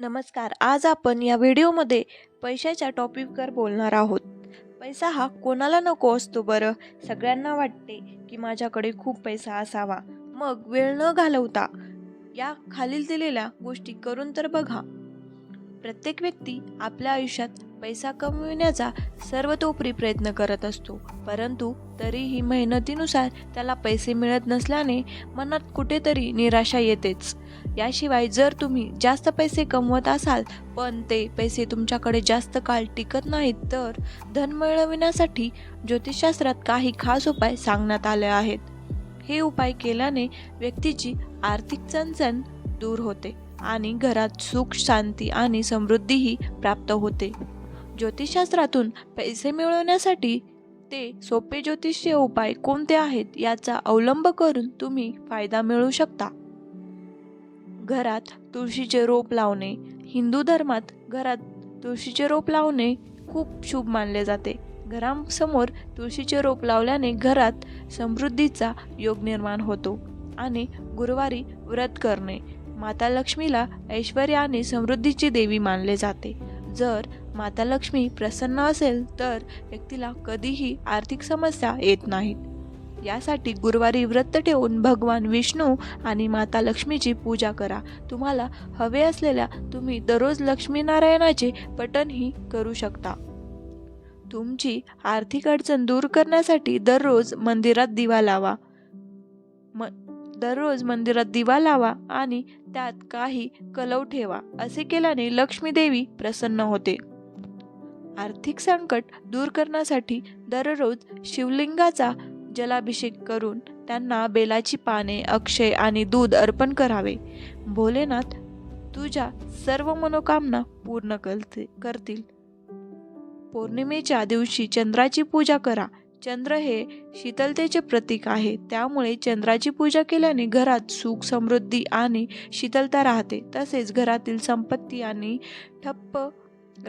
नमस्कार आज आपण या व्हिडिओमध्ये पैशाच्या टॉपिकवर बोलणार आहोत. पैसा हा कोणाला नको असतो बरं? सगळ्यांना वाटते की माझ्याकडे खूप पैसा असावा. मग वेळ न घालवता या खालील दिलेल्या गोष्टी करून तर बघा. प्रत्येक व्यक्ती आपल्या आयुष्यात पैसा कमविण्याचा सर्वतोपरी प्रयत्न करत असतो. परंतु तरीही मेहनतीनुसार त्याला पैसे मिळत नसल्याने मनात कुठेतरी निराशा येतेच. याशिवाय जर तुम्ही जास्त पैसे कमवत असाल पण ते पैसे तुमच्याकडे जास्त काळ टिकत नाहीत तर धन मिळविण्यासाठी ज्योतिषशास्त्रात काही खास उपाय सांगण्यात आले आहेत. हे उपाय केल्याने व्यक्तीची आर्थिक चणचण दूर होते. आणि घरात सुख शांती आणि समृद्धीही प्राप्त होते. ज्योतिषशास्त्रातून पैसे मिळवण्यासाठी ते सोपे ज्योतिषीय उपाय कोणते आहेत याचा अवलंब करून तुम्ही फायदा मिळवू शकता. घरात तुळशीचे रोप लावणे. हिंदू धर्मात घरात तुळशीचे रोप लावणे खूप शुभ मानले जाते. घरासमोर तुळशीचे रोप लावल्याने घरात समृद्धीचा योग निर्माण होतो आणि गुरुवारी व्रत करणे. माता लक्ष्मीला ऐश्वर्य आणि समृद्धीची देवी मानले जाते. जर माता लक्ष्मी प्रसन्न असेल तर व्यक्तीला कधीही आर्थिक समस्या येत नाहीत. यासाठी गुरुवारी व्रत ठेवून भगवान विष्णू आणि माता लक्ष्मीची पूजा करा. तुम्हाला हवे असलेल्या तुम्ही दररोज लक्ष्मीनारायणाचे पठणही करू शकता. तुमची आर्थिक अडचण दूर करण्यासाठी दररोज मंदिरात दिवा लावा. म दररोज मंदिरात दिवा लावा आणि त्यात काही कलव ठेवा असे केल्याने लक्ष्मी देवी प्रसन्न होते. आर्थिक संकट दूर करण्यासाठी दररोज शिवलिंगाचा जलाभिषेक करून त्यांना बेलाची पाने अक्षय आणि दूध अर्पण करावे. भोलेनाथ तुझ्या सर्व मनोकामना पूर्ण करते करतील. पौर्णिमेच्या दिवशी चंद्राची पूजा करा चंद्र हे शीतलतेचे प्रतीक आहे. त्यामुळे चंद्राची पूजा केल्याने घरात सुख समृद्धी आणि शीतलता राहते. तसेच घरातील संपत्ती आणि ठप्प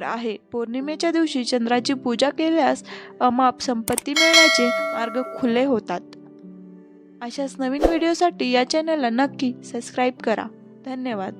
आहे. पौर्णिमेच्या दिवशी चंद्राची पूजा केल्यास अमाप संपत्ती मिळण्याचे मार्ग खुले होतात. अशाच नवीन व्हिडिओसाठी या चॅनलला नक्की सबस्क्राईब करा. धन्यवाद.